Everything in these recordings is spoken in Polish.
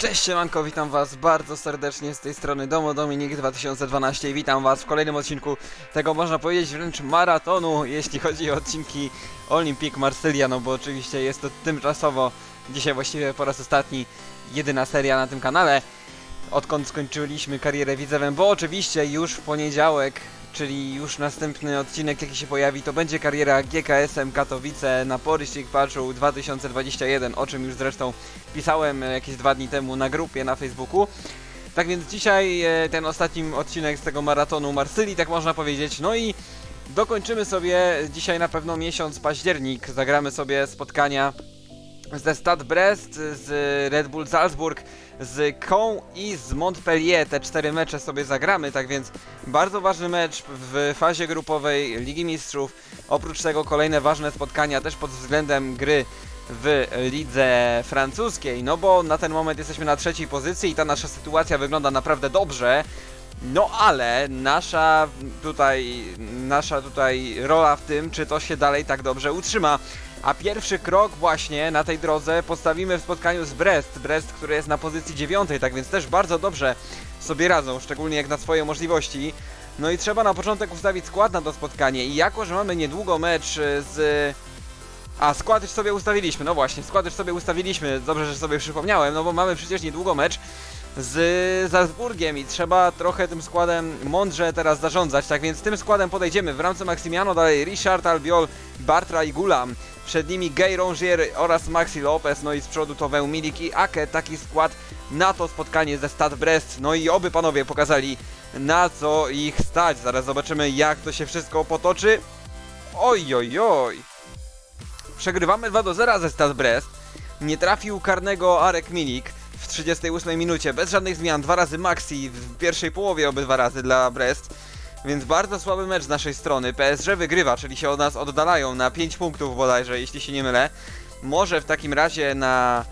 Cześć siemanko, witam was bardzo serdecznie z tej strony Domo Dominik 2012 i witam was w kolejnym odcinku tego można powiedzieć wręcz maratonu, jeśli chodzi o odcinki Olympic Marsylia, no bo oczywiście jest to tymczasowo, dzisiaj właściwie po raz ostatni jedyna seria na tym kanale, odkąd skończyliśmy karierę widzewem, bo oczywiście już w poniedziałek, czyli już następny odcinek jaki się pojawi, to będzie kariera GKS-em Katowice na Poryścig Patrol 2021, o czym już zresztą pisałem e, jakieś dwa dni temu na grupie na Facebooku. Tak więc dzisiaj e, ten ostatni odcinek z tego maratonu Marsylii, tak można powiedzieć. No i dokończymy sobie dzisiaj na pewno miesiąc październik. Zagramy sobie spotkania ze Stade Brest, z Red Bull Salzburg, z Caen i z Montpellier. Te cztery mecze sobie zagramy, tak więc bardzo ważny mecz w fazie grupowej Ligi Mistrzów. Oprócz tego kolejne ważne spotkania też pod względem gry w lidze francuskiej, no bo na ten moment jesteśmy na trzeciej pozycji i ta nasza sytuacja wygląda naprawdę dobrze. No ale nasza tutaj, nasza tutaj rola w tym, czy to się dalej tak dobrze utrzyma. A pierwszy krok właśnie na tej drodze postawimy w spotkaniu z Brest. Brest, który jest na pozycji dziewiątej, tak więc też bardzo dobrze sobie radzą, szczególnie jak na swoje możliwości. No i trzeba na początek ustawić skład na to spotkanie i jako, że mamy niedługo mecz y, z a, skład już sobie ustawiliśmy, no właśnie, skład już sobie ustawiliśmy, dobrze, że sobie przypomniałem, no bo mamy przecież niedługo mecz z Salzburgiem i trzeba trochę tym składem mądrze teraz zarządzać, tak więc tym składem podejdziemy. W ramce Maksimiano, dalej Richard, Albiol, Bartra i Gulam, przed nimi Gay Rongier oraz Maxi Lopez, no i z przodu to Milik i Ake, taki skład na to spotkanie ze Stad Brest, no i oby panowie pokazali na co ich stać, zaraz zobaczymy jak to się wszystko potoczy, oj oj oj. Przegrywamy 2 do 0 ze Stad Brest. Nie trafił karnego Arek Milik 38 minucie, bez żadnych zmian. Dwa razy Maxi w pierwszej połowie obydwa razy dla Brest. Więc bardzo słaby mecz z naszej strony. PSG wygrywa, czyli się od nas oddalają na 5 punktów bodajże, jeśli się nie mylę. Może w takim razie na,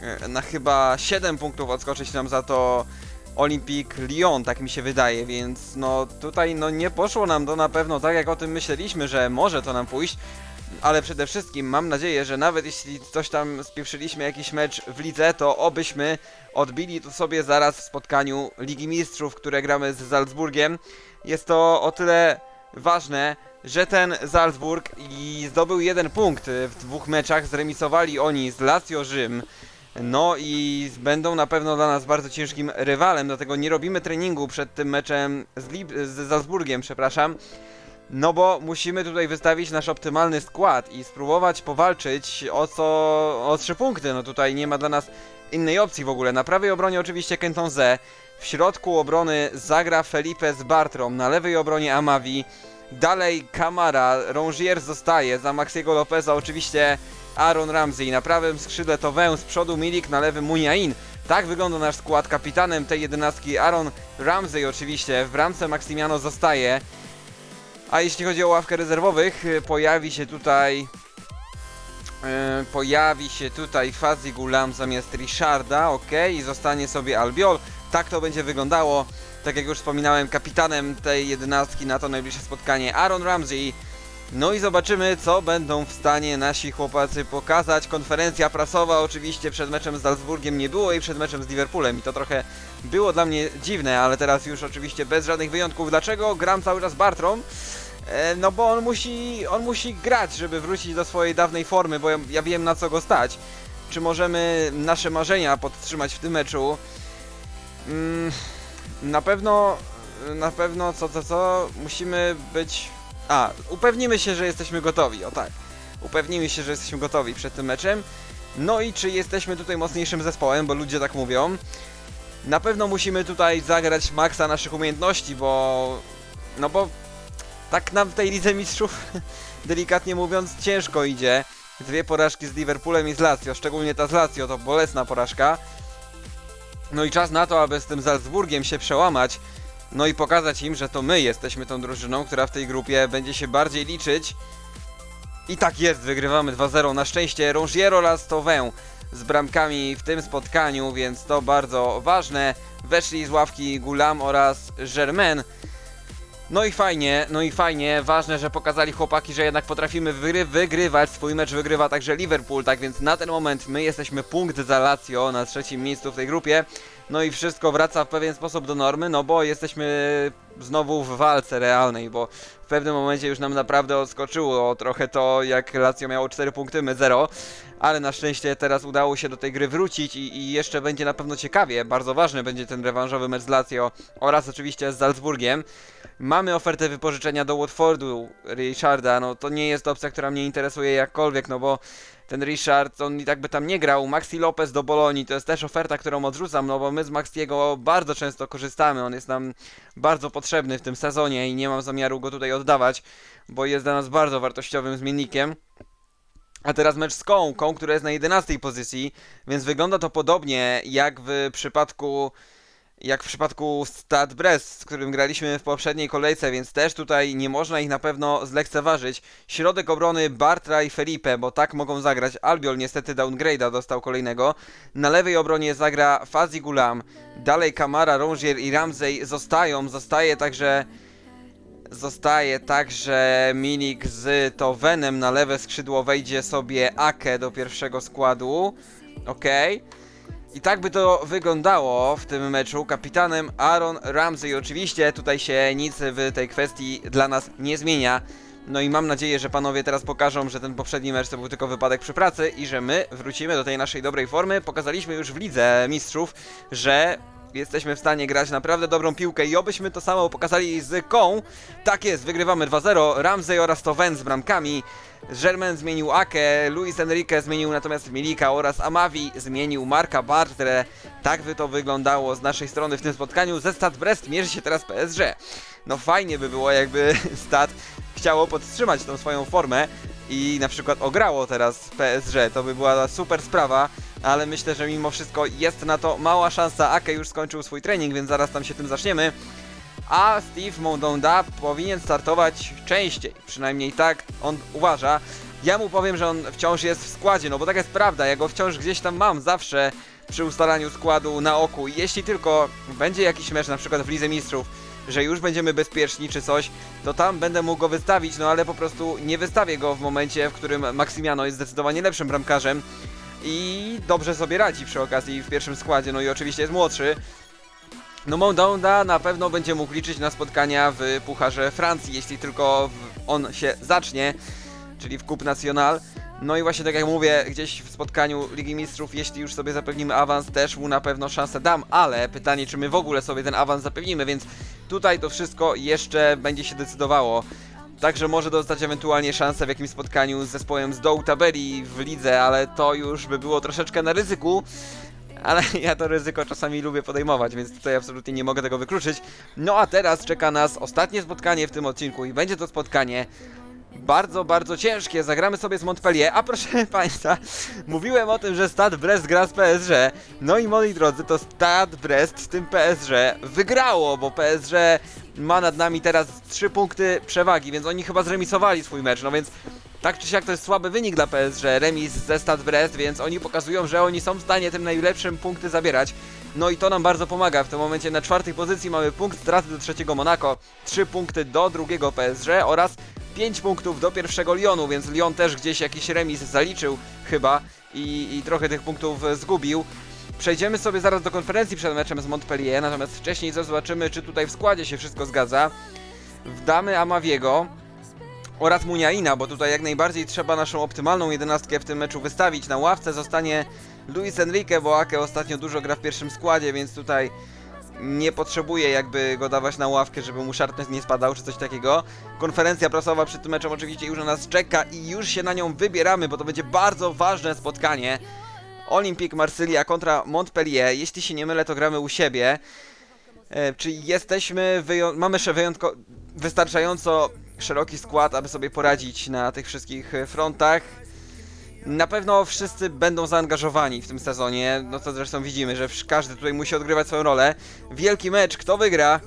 e, na chyba 7 punktów odskoczyć nam za to Olympique Lyon, tak mi się wydaje, więc no tutaj no nie poszło nam to na pewno tak jak o tym myśleliśmy, że może to nam pójść ale przede wszystkim mam nadzieję, że nawet jeśli coś tam spieprzyliśmy jakiś mecz w lidze, to obyśmy odbili to sobie zaraz w spotkaniu Ligi Mistrzów, które gramy z Salzburgiem. Jest to o tyle ważne, że ten Salzburg i zdobył jeden punkt w dwóch meczach, zremisowali oni z Lazio Rzym. No i będą na pewno dla nas bardzo ciężkim rywalem, dlatego nie robimy treningu przed tym meczem z, Lib z Salzburgiem, przepraszam. No bo musimy tutaj wystawić nasz optymalny skład i spróbować powalczyć o co o trzy punkty. No tutaj nie ma dla nas innej opcji w ogóle. Na prawej obronie oczywiście Kentonze. W środku obrony zagra Felipe z Bartrom. Na lewej obronie Amavi. Dalej Kamara. Rongier zostaje. Za Maxiego Lopeza oczywiście Aaron Ramsey. Na prawym skrzydle to Wę. Z przodu Milik. Na lewym Muniain. Tak wygląda nasz skład. Kapitanem tej jedenastki Aaron Ramsey oczywiście. W bramce Maximiano zostaje. A jeśli chodzi o ławkę rezerwowych, y, pojawi się tutaj y, pojawi się tutaj Fazi Gulam zamiast Richarda, ok, i zostanie sobie Albiol. Tak to będzie wyglądało. Tak jak już wspominałem, kapitanem tej jedenastki na to najbliższe spotkanie Aaron Ramsey. No i zobaczymy, co będą w stanie nasi chłopacy pokazać. Konferencja prasowa oczywiście przed meczem z Salzburgiem nie było i przed meczem z Liverpoolem i to trochę było dla mnie dziwne, ale teraz już oczywiście bez żadnych wyjątków. Dlaczego gram cały czas Bartrom? E, no bo on musi, on musi grać, żeby wrócić do swojej dawnej formy, bo ja, ja wiem na co go stać. Czy możemy nasze marzenia podtrzymać w tym meczu? Mm, na pewno, na pewno, co, co, co, musimy być... A, upewnimy się, że jesteśmy gotowi, o tak. Upewnimy się, że jesteśmy gotowi przed tym meczem. No i czy jesteśmy tutaj mocniejszym zespołem, bo ludzie tak mówią. Na pewno musimy tutaj zagrać maksa naszych umiejętności, bo... No bo tak nam w tej Lidze Mistrzów, delikatnie mówiąc, ciężko idzie. Dwie porażki z Liverpoolem i z Lazio, szczególnie ta z Lazio, to bolesna porażka. No i czas na to, aby z tym Salzburgiem się przełamać. No i pokazać im, że to my jesteśmy tą drużyną, która w tej grupie będzie się bardziej liczyć. I tak jest, wygrywamy 2-0. Na szczęście Rongier oraz Towę z bramkami w tym spotkaniu, więc to bardzo ważne. Weszli z ławki Gulam oraz Germain. No i fajnie, no i fajnie, ważne, że pokazali chłopaki, że jednak potrafimy wygry wygrywać, swój mecz wygrywa także Liverpool, tak więc na ten moment my jesteśmy punkt za Lazio na trzecim miejscu w tej grupie, no i wszystko wraca w pewien sposób do normy, no bo jesteśmy znowu w walce realnej, bo w pewnym momencie już nam naprawdę odskoczyło trochę to, jak Lazio miało 4 punkty, my 0, ale na szczęście teraz udało się do tej gry wrócić i, i jeszcze będzie na pewno ciekawie, bardzo ważny będzie ten rewanżowy mecz z Lazio oraz oczywiście z Salzburgiem. Mamy ofertę wypożyczenia do Watfordu Richarda, no to nie jest opcja, która mnie interesuje jakkolwiek, no bo ten Richard, on i tak by tam nie grał. Maxi Lopez do Bolonii to jest też oferta, którą odrzucam, no bo my z Maxiego bardzo często korzystamy, on jest nam bardzo potrzebny w tym sezonie i nie mam zamiaru go tutaj oddawać, bo jest dla nas bardzo wartościowym zmiennikiem. A teraz mecz z Koą, Koą, która jest na 11 pozycji, więc wygląda to podobnie jak w przypadku jak w przypadku Stad Brest, z którym graliśmy w poprzedniej kolejce, więc też tutaj nie można ich na pewno zlekceważyć. Środek obrony Bartra i Felipe, bo tak mogą zagrać. Albiol niestety downgrade'a dostał kolejnego. Na lewej obronie zagra Fazi Gulam. Dalej Kamara, Rongier i Ramsey zostają. Zostaje także Zostaje także Milik z Towenem na lewe skrzydło wejdzie sobie Ake do pierwszego składu. Okej. I tak by to wyglądało w tym meczu. Kapitanem Aaron Ramsey. Oczywiście tutaj się nic w tej kwestii dla nas nie zmienia. No i mam nadzieję, że panowie teraz pokażą, że ten poprzedni mecz to był tylko wypadek przy pracy i że my wrócimy do tej naszej dobrej formy. Pokazaliśmy już w Lidze Mistrzów, że jesteśmy w stanie grać naprawdę dobrą piłkę i obyśmy to samo pokazali z Ką. Tak jest, wygrywamy 2-0. Ramsey oraz Towen z bramkami. Germain zmienił Ake, Luis Enrique zmienił natomiast Milika oraz Amavi zmienił Marka Bartre. Tak by to wyglądało z naszej strony w tym spotkaniu. Ze Stad Brest mierzy się teraz PSG. No fajnie by było jakby Stad chciało podtrzymać tą swoją formę i na przykład ograło teraz PSG. To by była super sprawa, ale myślę, że mimo wszystko jest na to mała szansa. Ake już skończył swój trening, więc zaraz tam się tym zaczniemy. A Steve Mondonda powinien startować częściej, przynajmniej tak on uważa. Ja mu powiem, że on wciąż jest w składzie, no bo tak jest prawda, ja go wciąż gdzieś tam mam zawsze przy ustalaniu składu na oku. Jeśli tylko będzie jakiś mecz, na przykład w Lidze Mistrzów, że już będziemy bezpieczni czy coś, to tam będę mógł go wystawić, no ale po prostu nie wystawię go w momencie, w którym Maksimiano jest zdecydowanie lepszym bramkarzem i dobrze sobie radzi przy okazji w pierwszym składzie, no i oczywiście jest młodszy. No Mondonda na pewno będzie mógł liczyć na spotkania w Pucharze Francji, jeśli tylko on się zacznie, czyli w Coupe National. No i właśnie tak jak mówię, gdzieś w spotkaniu Ligi Mistrzów, jeśli już sobie zapewnimy awans, też mu na pewno szansę dam, ale pytanie, czy my w ogóle sobie ten awans zapewnimy, więc tutaj to wszystko jeszcze będzie się decydowało. Także może dostać ewentualnie szansę w jakimś spotkaniu z zespołem z dołu tabeli w lidze, ale to już by było troszeczkę na ryzyku. Ale ja to ryzyko czasami lubię podejmować, więc tutaj absolutnie nie mogę tego wykluczyć. No a teraz czeka nas ostatnie spotkanie w tym odcinku i będzie to spotkanie bardzo, bardzo ciężkie. Zagramy sobie z Montpellier. A proszę Państwa, mówiłem o tym, że Stad Brest gra z PSG. No i moi drodzy, to Stad Brest z tym PSG wygrało, bo PSG ma nad nami teraz 3 punkty przewagi, więc oni chyba zremisowali swój mecz. No więc tak czy siak to jest słaby wynik dla PSG, remis ze Stad Brest, więc oni pokazują, że oni są w stanie tym najlepszym punkty zabierać. No i to nam bardzo pomaga. W tym momencie na czwartej pozycji mamy punkt straty do trzeciego Monaco, 3 punkty do drugiego PSG oraz 5 punktów do pierwszego Lyonu, więc Lyon też gdzieś jakiś remis zaliczył chyba i, i trochę tych punktów zgubił. Przejdziemy sobie zaraz do konferencji przed meczem z Montpellier, natomiast wcześniej zobaczymy, czy tutaj w składzie się wszystko zgadza. Wdamy Amaviego oraz Muniaina, bo tutaj jak najbardziej trzeba naszą optymalną jedenastkę w tym meczu wystawić. Na ławce zostanie Luis Enrique, bo Ake ostatnio dużo gra w pierwszym składzie, więc tutaj nie potrzebuje jakby go dawać na ławkę, żeby mu szarpnąć nie spadał, czy coś takiego. Konferencja prasowa przed tym meczem oczywiście już na nas czeka i już się na nią wybieramy, bo to będzie bardzo ważne spotkanie. Olympique Marsylia kontra Montpellier. Jeśli się nie mylę, to gramy u siebie. E, czy jesteśmy, mamy wyjątko- wystarczająco szeroki skład, aby sobie poradzić na tych wszystkich e, frontach? Na pewno wszyscy będą zaangażowani w tym sezonie, no to zresztą widzimy, że każdy tutaj musi odgrywać swoją rolę. Wielki mecz, kto wygra?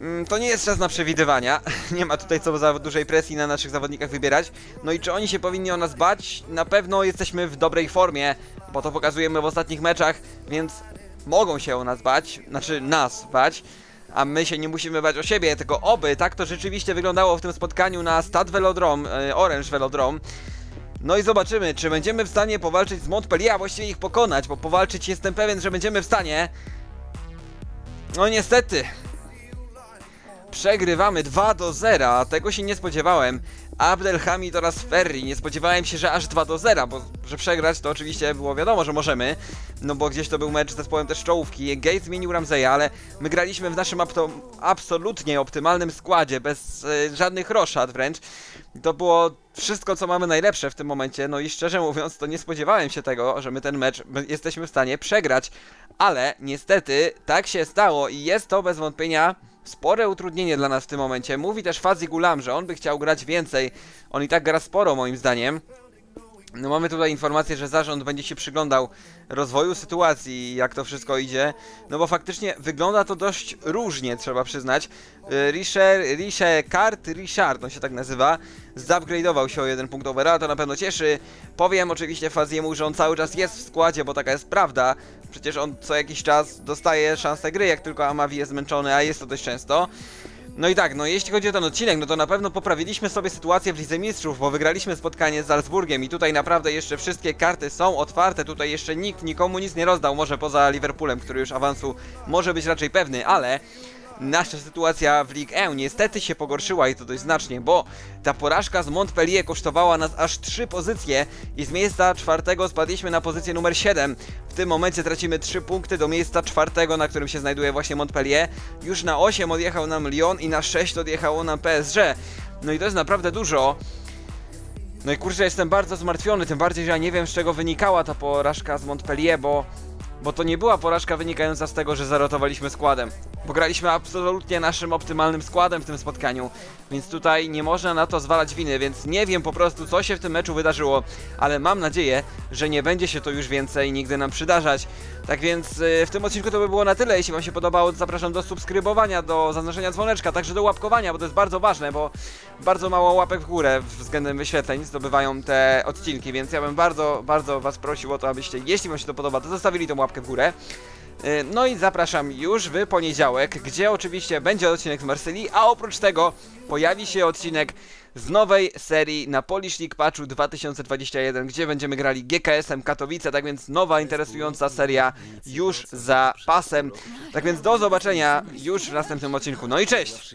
Mm, To nie jest czas na przewidywania, nie ma tutaj co za dużej presji na naszych zawodnikach wybierać. No i czy oni się powinni o nas bać? Na pewno jesteśmy w dobrej formie, bo to pokazujemy w ostatnich meczach, więc mogą się o nas bać, znaczy nas bać. a my się nie musimy bać o siebie, tylko oby tak to rzeczywiście wyglądało w tym spotkaniu na Stad Velodrome, e, Orange Velodrome. No i zobaczymy, czy będziemy w stanie powalczyć z Montpellier, a właściwie ich pokonać, bo powalczyć jestem pewien, że będziemy w stanie. No niestety. Przegrywamy 2 do 0, a tego się nie spodziewałem. Abdelhamid oraz Ferri, nie spodziewałem się, że aż 2 do 0, bo że przegrać to oczywiście było wiadomo, że możemy, no bo gdzieś to był mecz z zespołem też czołówki. Gate zmienił Ramzeya, ale my graliśmy w naszym absolutnie optymalnym składzie, bez e, żadnych roszad wręcz. To było wszystko, co mamy najlepsze w tym momencie, no i szczerze mówiąc, to nie spodziewałem się tego, że my ten mecz jesteśmy w stanie przegrać, ale niestety tak się stało i jest to bez wątpienia spore utrudnienie dla nas w tym momencie. Mówi też Fazi Gulam, że on by chciał grać więcej, on i tak gra sporo moim zdaniem. No mamy tutaj informację, że zarząd będzie się przyglądał rozwoju sytuacji, jak to wszystko idzie. No bo faktycznie wygląda to dość różnie, trzeba przyznać. Richard, Richard, Kart, Richard, on się tak nazywa, zupgrade'ował się o jeden punkt overa, to na pewno cieszy. Powiem oczywiście Faziemu, że on cały czas jest w składzie, bo taka jest prawda. Przecież on co jakiś czas dostaje szansę gry, jak tylko Amavi jest zmęczony, a jest to dość często. No i tak, no jeśli chodzi o ten odcinek, no to na pewno poprawiliśmy sobie sytuację w Lidze Mistrzów, bo wygraliśmy spotkanie z Salzburgiem i tutaj naprawdę jeszcze wszystkie karty są otwarte, tutaj jeszcze nikt nikomu nic nie rozdał, może poza Liverpoolem, który już awansu może być raczej pewny, ale nasza sytuacja w Ligue 1 niestety się pogorszyła i to dość znacznie, bo ta porażka z Montpellier kosztowała nas aż 3 pozycje i z miejsca czwartego spadliśmy na pozycję numer 7. W tym momencie tracimy 3 punkty do miejsca czwartego, na którym się znajduje właśnie Montpellier. Już na 8 odjechał nam Lyon i na 6 odjechało nam PSG. No i to jest naprawdę dużo. No i kurczę, jestem bardzo zmartwiony, tym bardziej, że ja nie wiem z czego wynikała ta porażka z Montpellier, bo, bo to nie była porażka wynikająca z tego, że zarotowaliśmy składem. Bo graliśmy absolutnie naszym optymalnym składem w tym spotkaniu, więc tutaj nie można na to zwalać winy, więc nie wiem po prostu co się w tym meczu wydarzyło, ale mam nadzieję, że nie będzie się to już więcej nigdy nam przydarzać. Tak więc y, w tym odcinku to by było na tyle. Jeśli Wam się podobało, zapraszam do subskrybowania, do zaznaczenia dzwoneczka, także do łapkowania, bo to jest bardzo ważne, bo bardzo mało łapek w górę względem wyświetleń zdobywają te odcinki, więc ja bym bardzo, bardzo Was prosił o to, abyście, jeśli Wam się to podoba, to zostawili tą łapkę w górę. Y, No i zapraszam już w poniedziałek, gdzie oczywiście będzie odcinek z Marsylii, a oprócz tego pojawi się odcinek z nowej serii na Polish League Patchu 2021, gdzie będziemy grali GKS-em Katowice, tak więc nowa interesująca seria już za pasem. Tak więc do zobaczenia już w następnym odcinku. No i cześć!